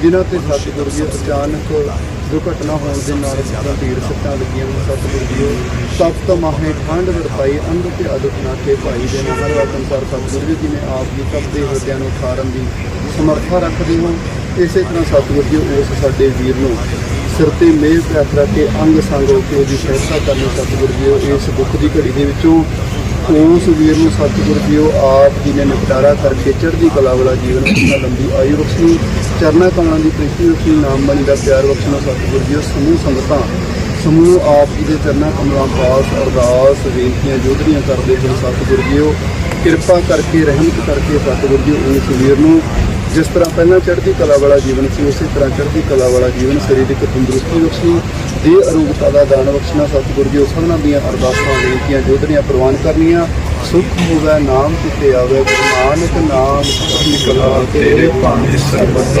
ਜਿਨ੍ਹਾਂ ਤੇ ਸਤਿਗੁਰੂ ਜੀ ਅਚਾਨਕ ਦੁਰਘਟਨਾ ਹੋਣ ਦੇ ਨਾਲ ਗੰਭੀਰ ਸੱਟਾਂ ਲੱਗੀਆਂ ਨੇ ਸਤਿਗੁਰੂ ਜੀ ਤਪਤ ਮਾਹੇ ਠੰਡ ਵਰਪਾਈ, ਅੰਧ ਤੇ ਅਦੁਖ ਨਾ ਕੇ ਭਾਈ ਦੇ ਨਾਲ ਵਾਕੰਸਰ ਸਤਿਗੁਰੂ ਜੀ ਨੇ ਆਪ ਜੀ ਤਪਦੇ ਹਿਰਦਿਆਂ ਨੂੰ ਠਾਰਨ ਦੀ ਸਮਰੱਥਾ ਰੱਖਦੇ ਹੋ ਇਸੇ ਤਰ੍ਹਾਂ ਸਤਿਗੁਰੂ ਜੀ ਉਸ ਸਾਡੇ ਵੀਰ ਨੂੰ ਸਿਰ ਤੇ ਮੇਹ ਪੈਸ ਰੱਖ ਕੇ ਅੰਗ ਸੰਗ ਹੋ ਕੇ ਉਹਦੀ ਸਹਾਇਤਾ ਕਰਨੀ ਸਤਿਗੁਰੂ ਜੀ ਇਸ ਦੁੱਖ ਦੀ ਘੜੀ ਦੇ ਵਿੱਚੋਂ ਉਸ ਵੀਰ ਨੂੰ ਸਤਿਗੁਰੂ ਜੀ ਉਹ ਆਪ ਜੀ ਨੇ ਨਿਪਟਾਰਾ ਕਰਕੇ ਚੜ੍ਹਦੀ ਕਲਾ ਵਾਲਾ ਜੀਵਨ ਬਖਸ਼ਣਾ ਲੰਬੀ ਆਯੂ ਬਖਸ਼ਣੀ ਚਰਨਾ ਕਮਲਾਂ ਦੀ ਪ੍ਰੀਤੀ ਬਖਸ਼ਣੀ ਨਾਮ ਬਣੀ ਦਾ ਪਿਆਰ ਬਖਸ਼ਣਾ ਸਤਿਗੁਰੂ ਜੀ ਸਮੂਹ ਸੰਗਤਾਂ, ਸਮੂਹ ਆਪ ਜੀ ਦੇ ਚਰਨਾ ਕਮਲਾਂ, ਪਾਸ, ਅਰਦਾਸ, ਬੇਨਤੀਆਂ ਜੋਦਰੀਆਂ ਕਰਦੇ ਹਨ ਸਤਿਗੁਰੂ ਜੀ, ਉਹ ਕਿਰਪਾ ਕਰਕੇ, ਰਹਿਮਤ ਕਰਕੇ ਸਤਿਗੁਰੂ ਜੀ, ਉਸ ਵੀਰ ਨੂੰ ਜਿਸ ਤਰ੍ਹਾਂ ਪਹਿਲਾਂ ਚੜ੍ਹਦੀ ਕਲਾ ਵਾਲਾ ਜੀਵਨ ਸੀ, ਉਸੇ ਤਰ੍ਹਾਂ ਚੜ੍ਹਦੀ ਕਲਾ ਵਾਲਾ ਜੀਵਨ ਸਰੀਰਕ ਤੰਦਰੁਸਤੀ ਬਖਸ਼ੀ ਦੇ ਅਰੂਪਤਾ ਦਾ ਦਾਨ ਬਖਸ਼ਣਾ ਸਤਿਗੁਰੂ ਜੀ, ਉਹ ਸਭਨਾਂ ਦੀਆਂ ਅਰਦਾਸਾਂ, ਬੇਨਤੀਆਂ ਜੋਦਰੀਆਂ ਪ੍ਰਵਾਨ ਕਰਨੀਆਂ ਸੁਖ ਹੋਵੇ ਨਾਮ ਕਿਤੇ ਆਵੇ ਗੁਰੂ ਨਾਨਕ ਨਾਮ ਚੜ੍ਹਦੀ ਕਲਾ ਤੇਰੇ ਭਾਣੇ ਸਰਬਤ